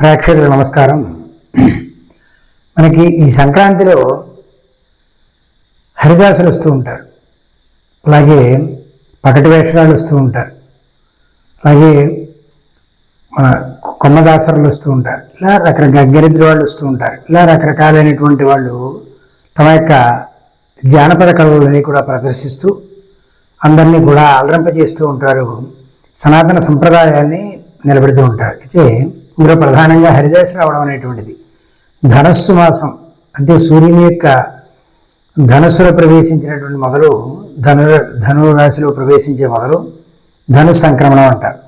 ప్రేక్షకులకు నమస్కారం. మనకి ఈ సంక్రాంతిలో హరిదాసులు వస్తూ ఉంటారు. అలాగే పకటి వేషగాళ్ళు వస్తూ ఉంటారు. అలాగే మన కొమ్మదాసరులు వస్తూ ఉంటారు. ఇలా రకరకాల గరిద్ర వాళ్ళు వస్తూ ఉంటారు. ఇలా రకరకాలైనటువంటి వాళ్ళు తమ యొక్క జానపద కళలని కూడా ప్రదర్శిస్తూ అందరినీ కూడా అలరింపజేస్తూ ఉంటారు. సనాతన సంప్రదాయాన్ని నిలబెడుతూ ఉంటారు. అయితే ఇందులో ప్రధానంగా హరిదాసు రావడం అనేటువంటిది. ధనస్సు మాసం అంటే సూర్యుని యొక్క ధనుస్సులో ప్రవేశించినటువంటి మొదలు ధను ధనురాశిలో ప్రవేశించే మొదలు ధను సంక్రమణం అంటారు.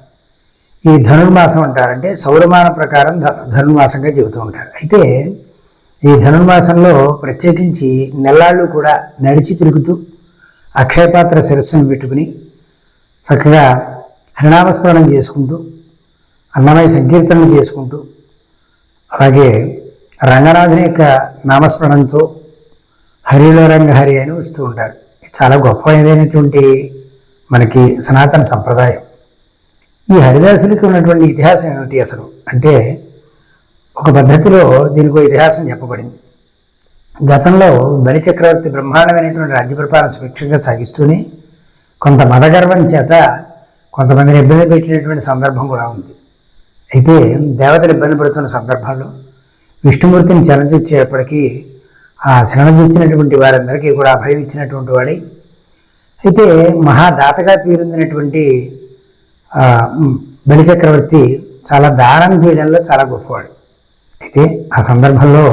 ఈ ధనుర్మాసం అంటారంటే సౌరమాన ప్రకారం ధ ధనుర్మాసంగా చెబుతూ ఉంటారు. అయితే ఈ ధనుర్మాసంలో ప్రత్యేకించి నెల్లాళ్ళు కూడా నడిచి తిరుగుతూ అక్షయపాత్ర శిరస్సును పెట్టుకుని చక్కగా హరినామస్మరణం చేసుకుంటూ అన్నమయ సంకీర్తనలు చేసుకుంటూ అలాగే రంగనాథుని యొక్క నామస్మరణంతో హరిలో రంగ హరి అని వస్తూ ఉంటారు. చాలా గొప్పదైనటువంటి మనకి సనాతన సంప్రదాయం. ఈ హరిదాసులకి ఉన్నటువంటి ఇతిహాసం ఏమిటి అసలు? అంటే ఒక పద్ధతిలో దీనికి ఒక ఇతిహాసం చెప్పబడింది. గతంలో బలి చక్రవర్తి బ్రహ్మాండమైనటువంటి రాజ్య పరిపాలన సుభిక్షంగా సాగిస్తూనే కొంత మతగర్వం చేత కొంతమందిని ఇబ్బంది పెట్టినటువంటి సందర్భం కూడా ఉంది. అయితే దేవతలు ఇబ్బంది పడుతున్న సందర్భంలో విష్ణుమూర్తిని చరణించేటప్పటికీ ఆ చరణించినటువంటి వారందరికీ కూడా అభయం ఇచ్చినటువంటి వాడి. అయితే మహాదాతగా పేరొందినటువంటి బలిచక్రవర్తి చాలా దానం చేయడంలో చాలా గొప్పవాడు. అయితే ఆ సందర్భంలో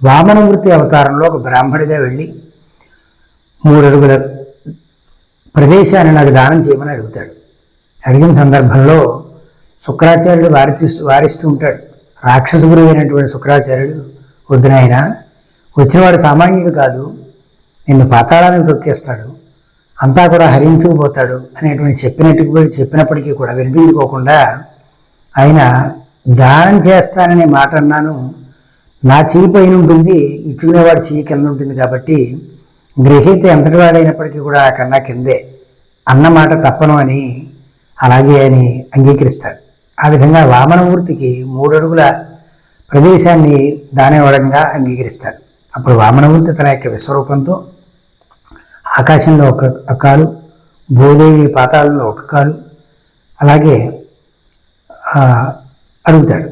వామనమూర్తి అవతారంలో ఒక బ్రాహ్మడిగా వెళ్ళి మూడు అడుగుల ప్రదేశాన్ని నాకు దానం చేయమని అడుగుతాడు. అడిగిన సందర్భంలో శుక్రాచార్యుడు వారి వారిస్తూ ఉంటాడు. రాక్షసగురు అయినటువంటి శుక్రాచార్యుడు వద్దునాయన వచ్చినవాడు సామాన్యుడు కాదు. నిన్ను పాతాళానికి తొక్కేస్తాడు. అంతా కూడా హరించుకుపోతాడు అనేటువంటి చెప్పినట్టు చెప్పినప్పటికీ కూడా వినిపించుకోకుండా ఆయన దానం చేస్తాననే మాట అన్నాను. నా చేయి పైన ఉంటుంది ఇచ్చుకునేవాడు చేయి కింద ఉంటుంది కాబట్టి గ్రహీత ఎంతటి వాడైనప్పటికీ కూడా కన్నా కిందే. అన్న మాట తప్పను అని అలాగే అని అంగీకరిస్తాడు. ఆ విధంగా వామనమూర్తికి మూడు అడుగుల ప్రదేశాన్ని దానివ్వడంగా అంగీకరిస్తాడు. అప్పుడు వామనమూర్తి తన యొక్క విశ్వరూపంతో ఆకాశంలో ఒక ఒక కాలు భూదేవి పాతాళంలో ఒక కాలు అలాగే అడుగుతాడు.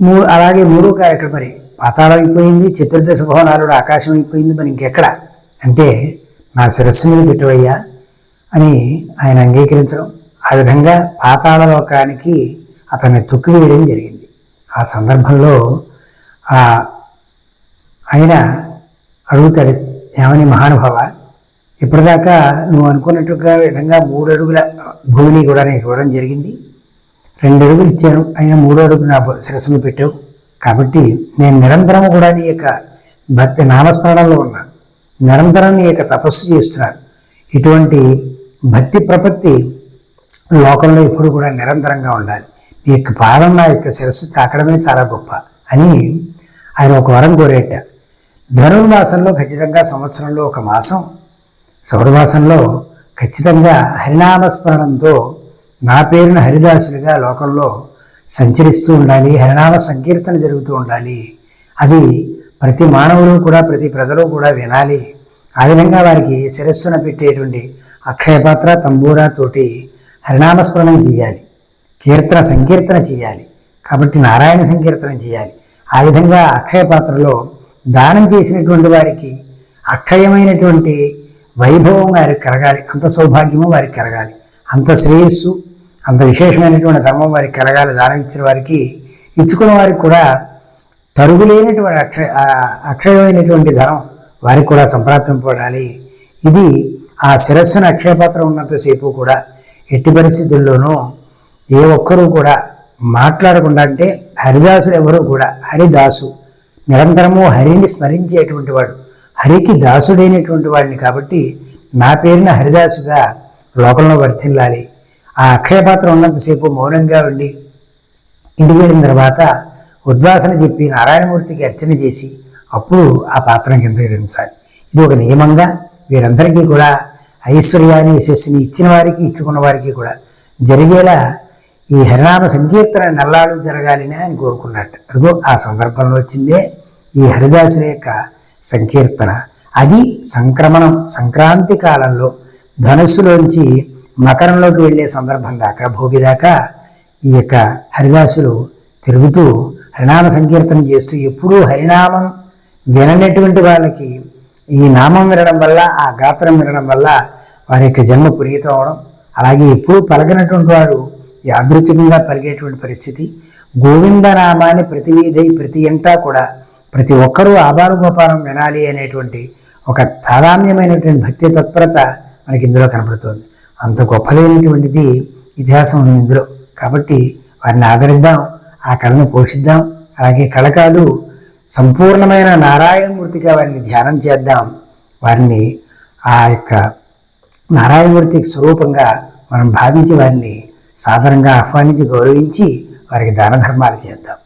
మూ అలాగే మూడో కాలు ఎక్కడ మరి? పాతాళం అయిపోయింది చతుర్దశ భవనాలు ఆకాశం అయిపోయింది మరి ఇంకెక్కడ? అంటే నా శిరస్సు మీద పెట్టవయ్యా అని ఆయన అంగీకరించడం. ఆ విధంగా పాతాళ లోకానికి అతన్ని తొక్కివేయడం జరిగింది. ఆ సందర్భంలో ఆ ఆయన అడుగుతాడు ఏమని మహానుభావ ఇప్పటిదాకా నువ్వు అనుకున్నట్టుగా విధంగా మూడు అడుగుల భూమిని కూడా నీకు ఇవ్వడం జరిగింది. రెండు అడుగులు ఇచ్చాను ఆయన మూడు అడుగులు నా శిరస్సును పెట్టావు. కాబట్టి నేను నిరంతరం కూడా నీ యొక్క భక్తి నామస్మరణలో ఉన్నా. నిరంతరం నీ యొక్క తపస్సు చేస్తున్నాను. ఇటువంటి భక్తి ప్రపత్తి లోకంలో ఎప్పుడు కూడా నిరంతరంగా ఉండాలి. నీ యొక్క పాదం నా యొక్క శిరస్సు తాకడమే చాలా గొప్ప అని ఆయన ఒక వరం కోరేట ధనుర్మాసంలో ఖచ్చితంగా సంవత్సరంలో ఒక మాసం. సౌరమాసంలో ఖచ్చితంగా హరినామస్మరణంతో నా పేరున హరిదాసులుగా లోకంలో సంచరిస్తూ ఉండాలి హరినామ సంకీర్తన జరుగుతూ ఉండాలి. అది ప్రతి మానవులు కూడా ప్రతి ప్రజలు కూడా వినాలి. ఆ విధంగా వారికి శిరస్సున పెట్టేటువంటి అక్షయపాత్ర తంబూరా తోటి హరినామస్మరణం చేయాలి. కీర్తన సంకీర్తన చేయాలి. కాబట్టి నారాయణ సంకీర్తన చేయాలి. ఆ విధంగా అక్షయ పాత్రలో దానం చేసినటువంటి వారికి అక్షయమైనటువంటి వైభవం వారికి కలగాలి. అంత సౌభాగ్యము వారికి కలగాలి. అంత శ్రేయస్సు అంత విశేషమైనటువంటి ధర్మం వారికి కలగాలి. దానం ఇచ్చిన వారికి ఇచ్చుకున్న వారికి కూడా తరుగులేనటువంటి అక్షయ అక్షయమైనటువంటి ధనం వారికి కూడా సంప్రాప్తింపబడాలి. ఇది ఆ శిరస్సును అక్షయపాత్ర ఉన్నంతసేపు కూడా ఎట్టి పరిస్థితుల్లోనూ ఏ ఒక్కరూ కూడా మాట్లాడకుండా అంటే హరిదాసులు ఎవరు కూడా హరిదాసు. నిరంతరము హరిని స్మరించేటువంటి వాడు హరికి దాసుడైనటువంటి వాడిని కాబట్టి నా పేరున హరిదాసుగా లోకంలో వర్తిల్లాలి ఆ అక్షయపాత్ర ఉన్నంతసేపు మౌనంగా ఉండి ఇంటికి వెళ్ళిన తర్వాత ఉద్వాసన చెప్పి నారాయణమూర్తికి అర్చన చేసి అప్పుడు ఆ పాత్రను కింద దించాలి ఇది ఒక నియమంగా వీరందరికీ కూడా ఐశ్వర్యాన్ని యశస్సుని ఇచ్చిన వారికి ఇచ్చుకున్న వారికి కూడా జరిగేలా ఈ హరినామ సంకీర్తన నెల్లాళ్ళు జరగాలని ఆయన కోరుకున్నట్టు. అదిగో ఆ సందర్భంలో వచ్చిందే ఈ హరిదాసుల యొక్క సంకీర్తన. అది సంక్రమణం సంక్రాంతి కాలంలో ధనుస్సులోంచి మకరంలోకి వెళ్ళే సందర్భం దాకా భోగి దాకా ఈ యొక్క హరిదాసులు తిరుగుతూ హరినామ సంకీర్తనం చేస్తూ ఎప్పుడూ హరినామం విననటువంటి వాళ్ళకి ఈ నామం వినడం వల్ల ఆ గాత్రం వినడం వల్ల వారి యొక్క జన్మ పునీతం అవడం అలాగే ఎప్పుడూ పలకనటువంటి వారు యాదృచ్ఛికంగా పలిగేటువంటి పరిస్థితి. గోవింద నామాన్ని ప్రతి వీధి ప్రతి ఇంటా కూడా ప్రతి ఒక్కరూ ఆబాలగోపాలం వినాలి అనేటువంటి ఒక తాదామ్యమైనటువంటి భక్తి తత్పరత మనకి ఇందులో కనపడుతుంది. అంత గొప్పదైనటువంటిది ఇతిహాసం ఉంది ఇందులో. కాబట్టి వారిని ఆదరిద్దాం ఆ కళను పోషిద్దాం అలాగే కళకాలు సంపూర్ణమైన నారాయణమూర్తిగా వారిని ధ్యానం చేద్దాం. వారిని ఆ యొక్క నారాయణమూర్తి స్వరూపంగా మనం భావించి వారిని సాధారణంగా ఆహ్వానించి గౌరవించి వారికి దాన ధర్మాలు చేద్దాం.